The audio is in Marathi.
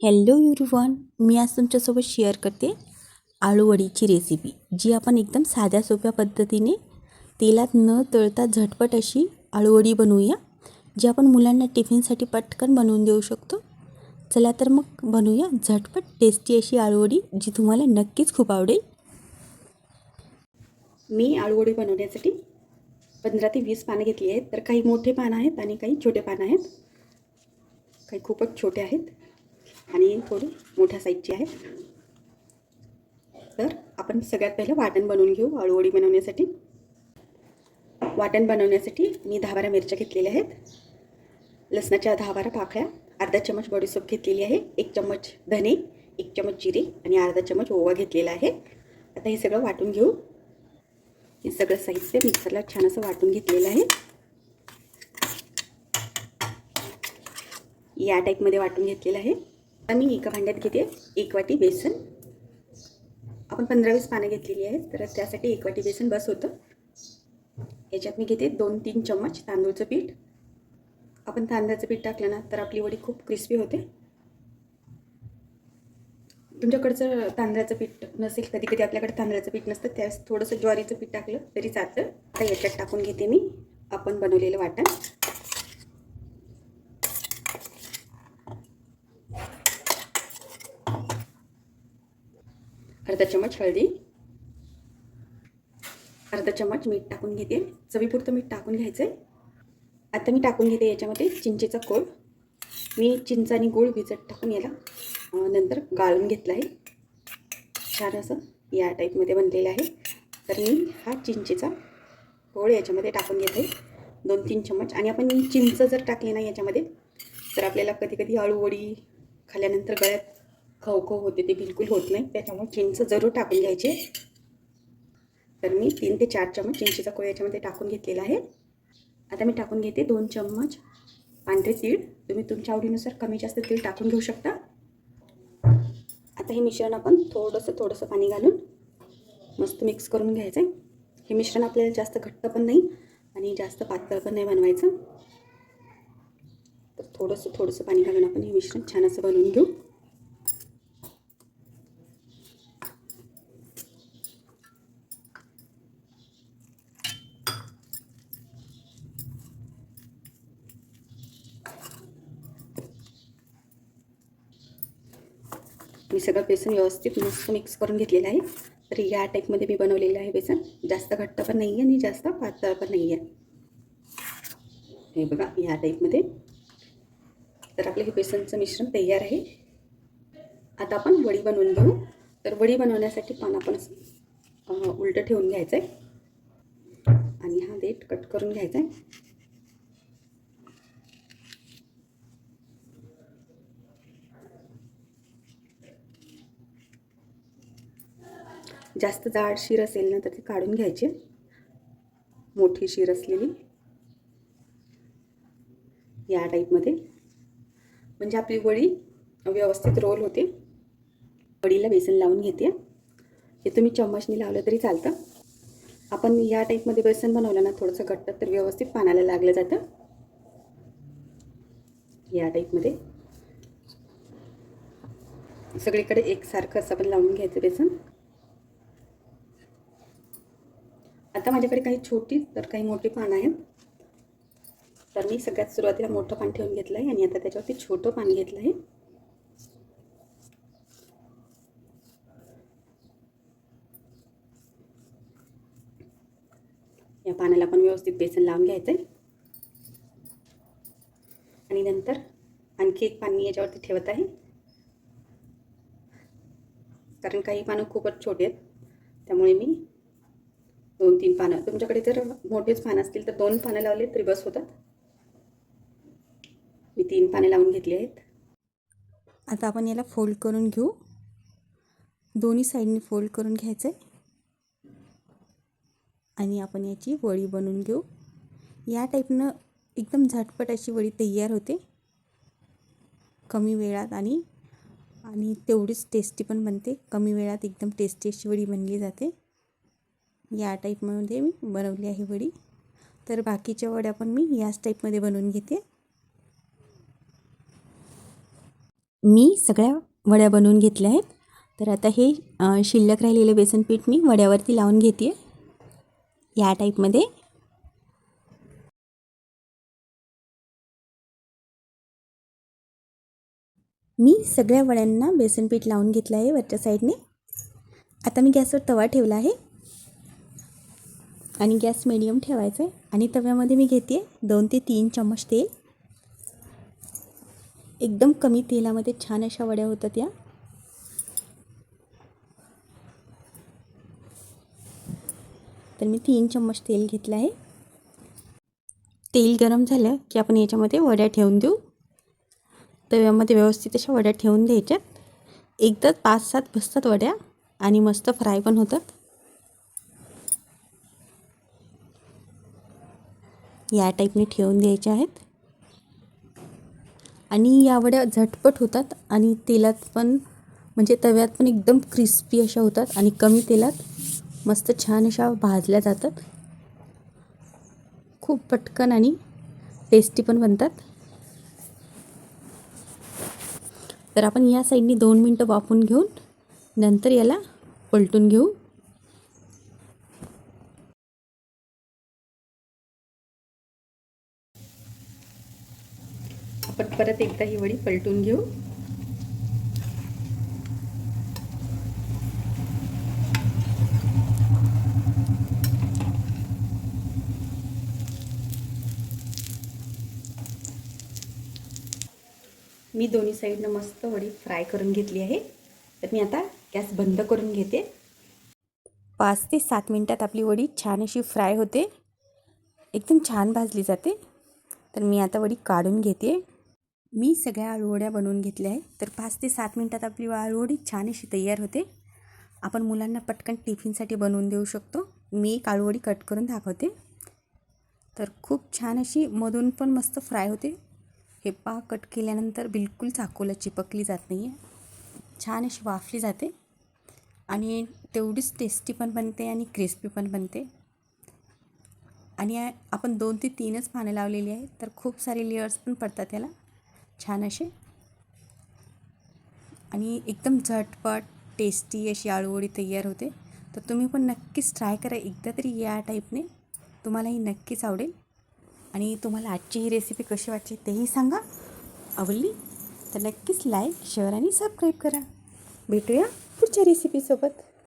हॅलो एव्हरीवन मी आज तुमच्यासोबत शेअर करते आळूवडीची रेसिपी जी आपण एकदम साध्या सोप्या पद्धतीने तेलात न तळता झटपट अशी आळूवडी बनवूया जी आपण मुलांना टिफिनसाठी पटकन बनवून देऊ शकतो. चला तर मग बनवूया झटपट टेस्टी अशी आळूवडी जी तुम्हाला नक्कीच खूप आवडेल. मी आळूवडी बनवण्यासाठी पंधरा ते वीस पानं घेतली आहेत तर काही मोठे पानं आहेत आणि काही छोटे पानं आहेत. काही खूपच छोटे आहेत. आणि थोडी मोठ्या साईजची आहे. तर आपण सगळ्यात पहिलं वाटण बनवून घेऊ आळूवडी बनवण्यासाठी. वाटण बनवण्यासाठी मी दहा बारा मिरच्या घेतलेल्या आहेत. लसणाच्या दहा बारा पाकळ्या अर्धा चमच बडीसोप घेतलेली आहे एक चम्मच धने एक चमच जिरे आणि अर्धा चमच ओवा घेतलेला आहे. आता हे सगळं वाटून घेऊ. हे सगळं साहित्य मिक्सरला छान असं वाटून घेतलेलं आहे. या टाईपमध्ये वाटून घेतलेलं आहे. आता मी एका भांड्यात घेते एक वाटी बेसन. आपण पंधरा वीस पानं घेतलेली आहेत तर त्यासाठी एक वाटी बेसन बस होतं. याच्यात मी घेते दोन तीन चम्मच तांदूळचं पीठ. आपण तांदळाचं पीठ टाकलं ना तर आपली वडी खूप क्रिस्पी होते. तुमच्याकडचं तांदळाचं पीठ नसेल कधी कधी आपल्याकडे तांदळाचं पीठ नसतं त्यावेळेस थोडंसं ज्वारीचं पीठ टाकलं तरी चालतं. आता याच्यात टाकून घेते मी आपण बनवलेलं वाटण. अर्धा चम्मच हळदी अर्धा चमच मीठ टाकून घेते. चवीपुरतं मीठ टाकून घ्यायचं आहे आता मी टाकून घेते याच्यामध्ये चिंचेचा कोळ. मी चिंच आणि गोळ भिजत टाकून याला नंतर गाळून घेतला आहे. छान असं या टाईपमध्ये बनलेलं आहे. तर मी हा चिंचेचा गोळ याच्यामध्ये टाकून घेते. दोन तीन चम्मच. आणि आपण चिंच जर टाकली ना याच्यामध्ये तर आपल्याला कधी कधी अळूवडी खाल्ल्यानंतर गळ्यात खवखव होते ते बिलकुल होत नाही. त्याच्यामुळे चिंच जरूर टाकून घ्यायचे. तर मी तीन ते चार चम्मच चिंचेचा कोळ याच्यामध्ये टाकून घेतलेला आहे. आता मी टाकून घेते दोन चम्मच पांढरे तीळ. तुम्ही तुमच्या आवडीनुसार कमी जास्त तीळ टाकून घेऊ शकता. आता हे मिश्रण आपण थोडंसं थोडंसं पाणी घालून मस्त मिक्स करून घ्यायचं आहे हे मिश्रण आपल्याला जास्त घट्ट पण नाही आणि जास्त पातळ पण नाही बनवायचं. तर थोडंसं थोडंसं पाणी घालून आपण हे मिश्रण छान असं बनवून घेऊ. मी सगळं बेसन व्यवस्थित मस्त मिक्स करून घेतलेलं आहे. तर या टाईपमध्ये मी बनवलेलं आहे बेसन. जास्त घट्ट पण नाही आहे आणि जास्त पातळ पण नाही आहे हे बघा या टाईपमध्ये तर आपलं हे बेसनचं मिश्रण तयार आहे. आता आपण वडी बनवून घेऊ. तर वडी बनवण्यासाठी पान आपण उलटं ठेवून घ्यायचं आहे आणि हा देठ कट करून घ्यायचा आहे जास्त जाड शीर असेल ना तर ती काढून घ्यायची. मोठी शीर असलेली. या टाईपमध्ये म्हणजे आपली वडी व्यवस्थित रोल होते. वडीला बेसन लावून घेते. हे तुम्ही चम्मचने लावलं तरी चालतं. आपण या टाईपमध्ये बेसन बनवलं ना थोडंसं घट्ट तर व्यवस्थित पानाला लागलं जातं. या टाईपमध्ये सगळीकडे एकसारखं असं पण लावून घ्यायचं बेसन. आता माझ्याकडे काही छोटी तर काही मोठी पानं आहेत. तर मी सगळ्यात सुरुवातीला मोठं पान ठेवून घेतलं आहे आणि आता त्याच्यावरती छोटं पान घेतलं आहे. या पानाला पण व्यवस्थित बेसन लावून घ्यायचं आहे आणि नंतर आणखी एक पान मी याच्यावरती ठेवत आहे. कारण काही पानं खूपच छोटे आहेत त्यामुळे मी दोन तीन पानं. तुमच्याकडे जर मोठेच पानं असतील तर दोन पानं लावले तरी बस होतात. मी तीन पाने लावून घेतली आहेत. आता आपण याला फोल्ड करून घेऊ. दोन्ही साईडने फोल्ड करून घ्यायचं. आहे आणि आपण याची वडी बनवून घेऊ. या टाईपनं एकदम झटपट अशी वडी तयार होते. कमी वेळात आणि आणि तेवढीच टेस्टी पण बनते. कमी वेळात एकदम टेस्टी अशी वडी बनली जाते. या टाईपमध्ये मी बनवली आहे वडी. तर बाकीच्या वड्या पण मी याच टाईपमध्ये बनवून घेते. मी सगळ्या वड्या बनवून घेतल्या आहेत. तर आता हे शिल्लक राहिलेलं बेसन पीठ मी वड्यावरती लावून घेते. या टाईपमध्ये मी सगळ्या वड्यांना बेसन पीठ लावून घेतलं आहे वरच्या साईडने आता मी गॅसवर तवा ठेवला आहे. आणि गॅस मिडियम ठेवायचा आहे आणि तव्यामध्ये मी घेते दोन ते तीन चम्मच तेल. एकदम कमी तेलामध्ये छान अशा वड्या होतात या. तर मी तीन चम्मच तेल घेतलं आहे. तेल गरम झालं की आपण याच्यामध्ये वड्या ठेवून देऊ. तव्यामध्ये व्यवस्थित अशा वड्या ठेवून द्यायच्यात. एकदाच पाच सात बसतात वड्या आणि मस्त फ्राय पण होतात. या टाईपने ठेवून द्यायच्या आहेत. आणि या वड्या झटपट होतात आणि तेलात पण म्हणजे तव्यात पण एकदम क्रिस्पी अशा होतात आणि कमी तेलात मस्त छान अशा भाजल्या जातात. खूप पटकन आणि टेस्टी पण बनतात. तर आपण या साईडनी दोन मिनटं वाफून घेऊन नंतर याला पलटून घेऊ. पट परत एकदा ही वडी पलटून घेऊ. मी दोन्ही साईडनं मस्त वडी फ्राय करून घेतली आहे. तर मी आता गॅस बंद करून घेते. पाच ते सात मिनटात आपली वडी छान अशी फ्राय होते. एकदम छान भाजली जाते. तर मी आता वडी काढून घेते. मी सगळ्या आळूवड्या बनवून घेतल्या आहे तर पाच ते सात मिनटात आपली आळूवडी छान अशी तयार होते. आपण मुलांना पटकन टिफिनसाठी बनवून देऊ शकतो. मी एक आळूवडी कट करून दाखवते. तर खूप छान अशी मधून पण मस्त फ्राय होते. हे पा कट केल्यानंतर बिलकुल चाकूला चिपकली जात नाही आहे छान अशी वाफली जाते. आणि तेवढीच टेस्टी पण बनते आणि क्रिस्पी पण बनते. आणि आपण दोन ते तीनच पानं लावलेली आहे तर खूप सारे लेअर्स पण पडतात त्याला छान असे. आणि एकदम झटपट टेस्टी अशी आळूवडी तयार होते. तर तुम्ही पण नक्कीच ट्राय करा. एकदा तरी या टाईपने तुम्हालाही नक्कीच आवडेल. आणि तुम्हाला आजची ही रेसिपी कशी वाटली तेही सांगा. आवडली तर नक्कीच लाईक शेअर आणि सबस्क्राईब करा. भेटूया पुढच्या रेसिपीसोबत